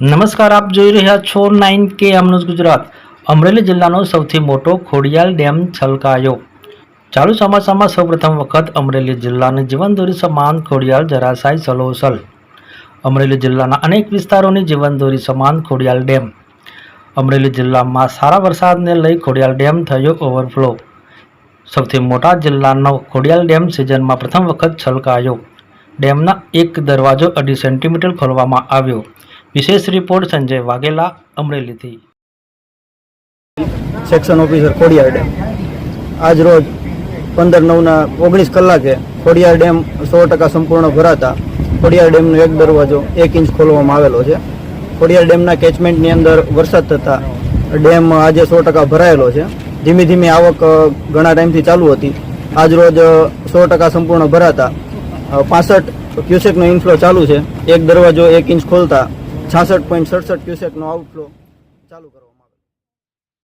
નમસ્કાર, આપ જોઈ રહ્યા છો નાઇન કે અમનુજ ગુજરાત. અમરેલી જિલ્લાનો સૌથી મોટો ખોડિયાલ ડેમ છલકાયો. ચાલુ ચોમાસામાં સૌપ્રથમ વખત અમરેલી જિલ્લાની જીવનદોરી સમાન ખોડિયાલ જરાસાઈ સલોસલ. અમરેલી જિલ્લાના અનેક વિસ્તારોની જીવનદોરી સમાન ખોડિયાલ ડેમ. અમરેલી જિલ્લામાં સારા વરસાદને લઈ ખોડિયાલ ડેમ થયો ઓવરફ્લો. સૌથી મોટા જિલ્લાનો ખોડિયાલ ડેમ સિઝનમાં પ્રથમ વખત છલકાયો. ડેમના એક દરવાજો અઢી સેન્ટીમીટર ખોલવામાં આવ્યો. વિશેષ report Sanjay Vaghela, અમરેલીથી. Section officer Khodiyar dam. આજ રોજ પંદર નવના ઓગણીસ કલાકે ખોડિયાર ડેમ સો ટકા સંપૂર્ણ ભરાતા ખોડિયાર ડેમનો એક દરવાજો એક ઇંચ ખોલવામાં આવેલો છે. ખોડિયાર ડેમના કેચમેન્ટની અંદર વરસાદ થતાં ડેમ આજે સો ટકા ભરાયેલો છે. ધીમી ધીમી આવક ઘણા ટાઈમથી ચાલુ હતી. આજ રોજ સો ટકા સંપૂર્ણ ભરાતા પાસઠ ક્યુસેકનો ઇન્ફ્લો ચાલુ છે. એક દરવાજો એક ઇંચ ખોલતા છાસઠ પોઈન્ટ સડસઠ ક્યુસેકનો આઉટફ્લો ચાલુ કરવા